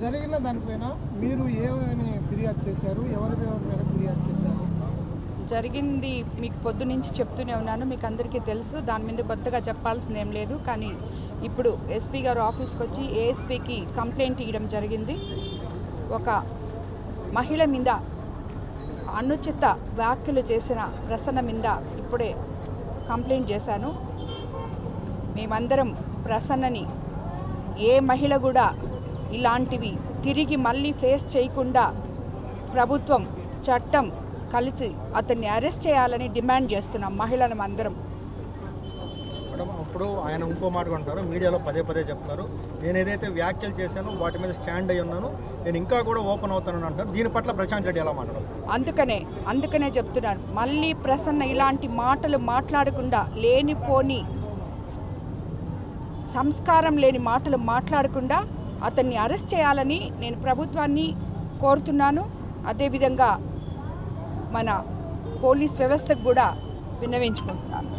జరిగిన దానిపైన మీరు ఏమని ఫిర్యాదు చేశారు? ఎవరి ఎవరి మీద ఫిర్యాదు చేశారు? జరిగింది మీకు పొద్దు నుంచి చెప్తూనే ఉన్నాను. మీకు అందరికీ తెలుసు. దాని మీద కొత్తగా చెప్పాల్సింది ఏం లేదు. కానీ ఇప్పుడు ఎస్పీ గారు ఆఫీస్కి వచ్చి ఏఎస్పీకి కంప్లైంట్ ఇవ్వడం జరిగింది. ఒక మహిళ మీద అనుచిత వ్యాఖ్యలు చేసిన ప్రసన్న మీద ఇప్పుడే కంప్లైంట్ చేశాను. మేమందరం ప్రసన్నని ఏ మహిళ కూడా ఇలాంటివి తిరిగి మళ్ళీ ఫేస్ చేయకుండా ప్రభుత్వం చట్టం కలిసి అతన్ని అరెస్ట్ చేయాలని డిమాండ్ చేస్తున్నాం మహిళలం అందరం. మేడం అప్పుడు ఆయన ఇంకో మాట అంటారు మీడియాలో పదే పదే చెప్తారు. నేను ఏదైతే వ్యాఖ్యలు చేశానో వాటి మీద స్టాండ్ అయి ఉన్నాను. నేను ఇంకా కూడా ఓపెన్ అవుతానని అంటారు దీని పట్ల ప్రశాంత్ రెడ్డి ఎలా మాట్లాడారు? అందుకనే అందుకనే చెప్తున్నాను. మళ్ళీ ప్రసన్న ఇలాంటి మాటలు మాట్లాడకుండా లేనిపోని సంస్కారం లేని మాటలు మాట్లాడకుండా అతన్ని అరెస్ట్ చేయాలని నేను ప్రభుత్వాన్ని కోరుతున్నాను. అదేవిధంగా మన పోలీస్ వ్యవస్థకు కూడా విన్నవించుకుంటున్నాను.